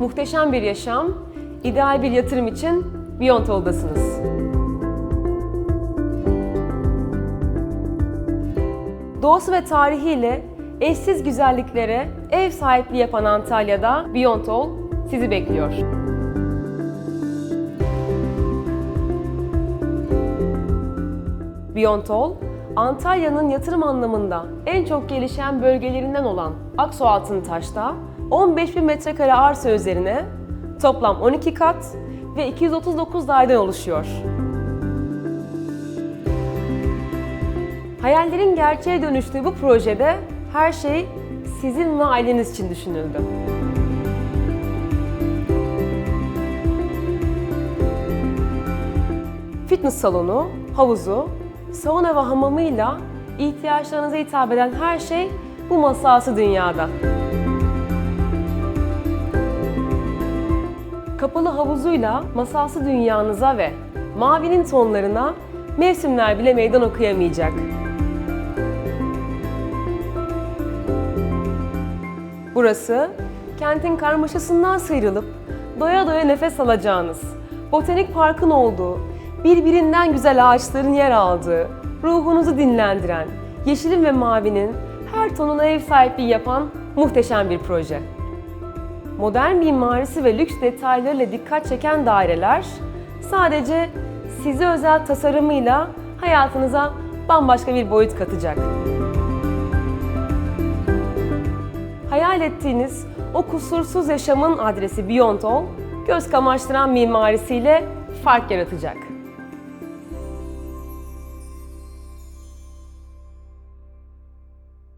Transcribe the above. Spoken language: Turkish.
muhteşem bir yaşam, ideal bir yatırım için Biontol'dasınız. Doğası ve tarihiyle eşsiz güzelliklere ev sahipliği yapan Antalya'da Biontol sizi bekliyor. Biontol, Antalya'nın yatırım anlamında en çok gelişen bölgelerinden olan Aksu Altıntaş'ta 15 bin metrekare arsa üzerine toplam 12 kat ve 239 daireden oluşuyor. Hayallerin gerçeğe dönüştüğü bu projede her şey sizin ve aileniz için düşünüldü. Fitness salonu, havuzu, sauna ve hamamıyla ihtiyaçlarınıza hitap eden her şey bu masası dünyada. Kapalı havuzuyla masası dünyanıza ve mavinin tonlarına mevsimler bile meydan okuyamayacak. Burası kentin karmaşasından sıyrılıp doya doya nefes alacağınız, botanik parkın olduğu, birbirinden güzel ağaçların yer aldığı, ruhunuzu dinlendiren, yeşilin ve mavinin her tonuna ev sahipliği yapan muhteşem bir proje. Modern mimarisi ve lüks detaylarıyla dikkat çeken daireler sadece size özel tasarımıyla hayatınıza bambaşka bir boyut katacak. Hayal ettiğiniz o kusursuz yaşamın adresi Beyond All, göz kamaştıran mimarisiyle fark yaratacak.